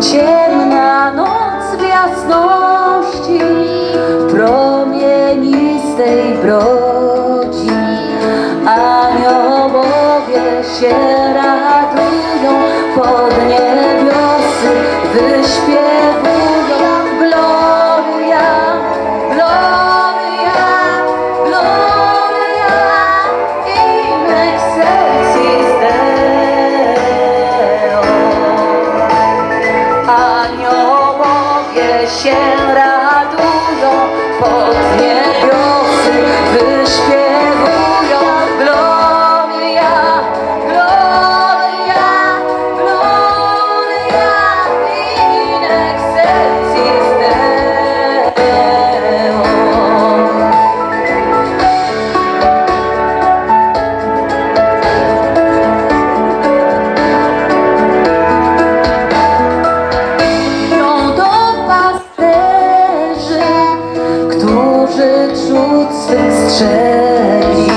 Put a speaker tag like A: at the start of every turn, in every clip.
A: ciemna noc w jasności promienistej brodzi. Aniołowie się się radują, trud swych strzeli,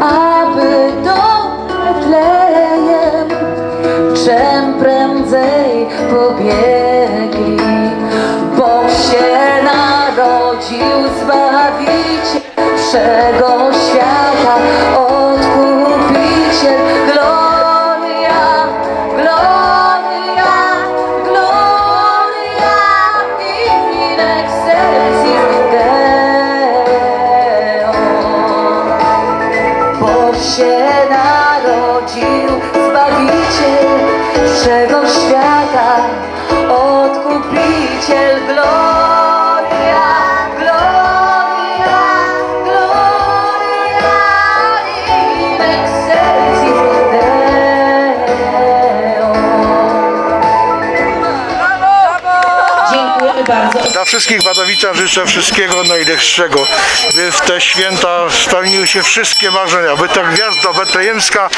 A: aby do Betlejem czem prędzej pobiegli. Bo się narodził Zbawiciel wszego wszego świata,
B: wszystkich Wadowiczan życzę wszystkiego najlepszego, by w te święta spełniły się wszystkie marzenia, by ta gwiazda betlejemska,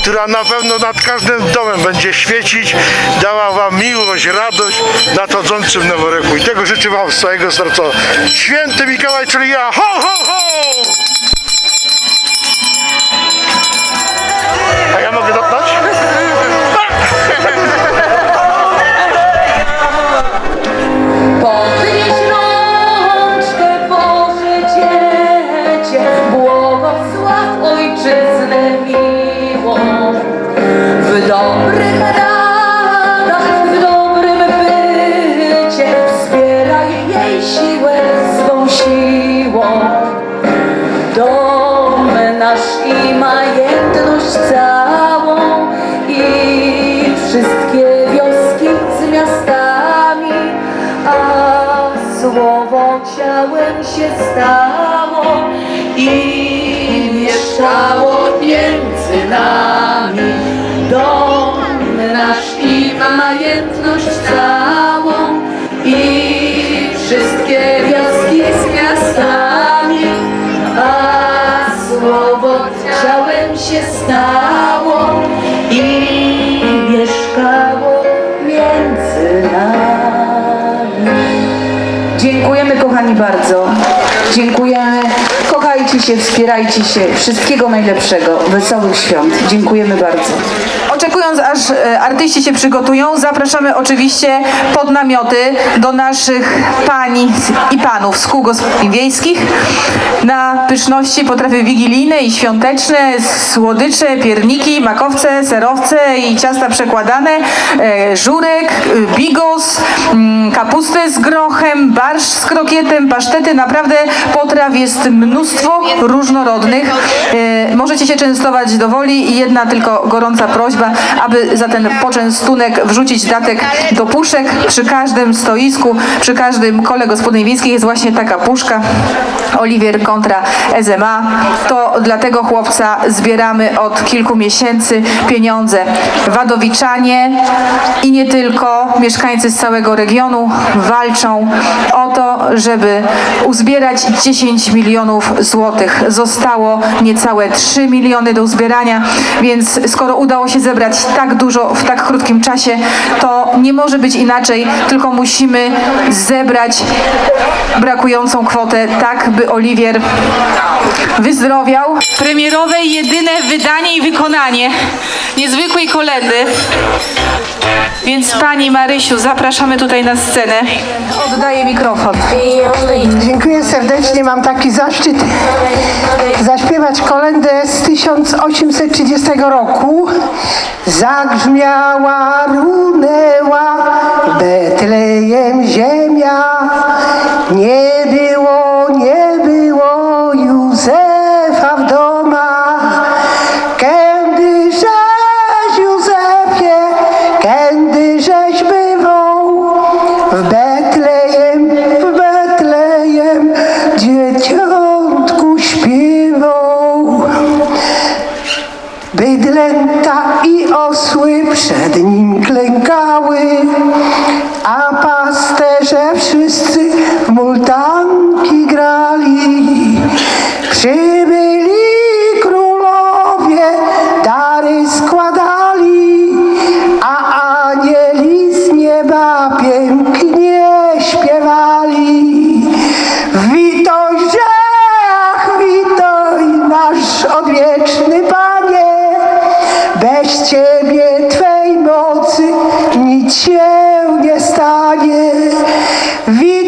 B: która na pewno nad każdym domem będzie świecić, dała Wam miłość, radość nadchodzącym nowym. I tego życzę Wam z całego serca. Święty Mikołaj, czyli ja, ho, ho, ho! A ja mogę dotknąć?
A: Wszystkie wioski z miastami, a słowo ciałem się stało i mieszkało między nami. Dom nasz i majętność całą i wszystkie wioski z miastami, a słowo ciałem się stało i
C: Bardzo. Dziękujemy. Kochajcie się, wspierajcie się. Wszystkiego najlepszego. Wesołych świąt. Dziękujemy bardzo. Oczekując aż e, artyści się przygotują, zapraszamy oczywiście pod namioty do naszych pani i panów z kół wiejskich na pyszności potrawy wigilijne i świąteczne, słodycze, pierniki, makowce, serowce i ciasta przekładane, e, żurek, e, bigos, mm, kapustę z grochem, barszcz z krokietem, pasztety. Naprawdę potraw jest mnóstwo różnorodnych. Możecie się częstować do woli i jedna tylko gorąca prośba, aby za ten poczęstunek wrzucić datek do puszek. Przy każdym stoisku, przy każdym kole gospodyń wiejskich jest właśnie taka puszka. Oliwier kontra SMA. To dla tego chłopca zbieramy od kilku miesięcy pieniądze. Wadowiczanie i nie tylko mieszkańcy z całego regionu walczą o to, żeby uzbierać 10 milionów złotych. Zostało niecałe 3 miliony do uzbierania, więc skoro udało się zebrać zbudować tak dużo w tak krótkim czasie, to nie może być inaczej, tylko musimy zebrać brakującą kwotę tak, by Oliwier wyzdrowiał.
D: Premierowe jedyne wydanie i wykonanie niezwykłej kolendy. Więc Pani Marysiu, zapraszamy tutaj na scenę.
C: Oddaję mikrofon.
E: Dziękuję serdecznie. Mam taki zaszczyt zaśpiewać kolendę z 1830 roku. Zagrzmiała, runęła Betlejem ziemia. Nie było, nie było Józefa w domach. Kiedy żeś Józefie, kiedy żeś bywał w Betlejem, w Betlejem dzieciątku śpiewał. Bydlęta i osły przed nim klękały, Він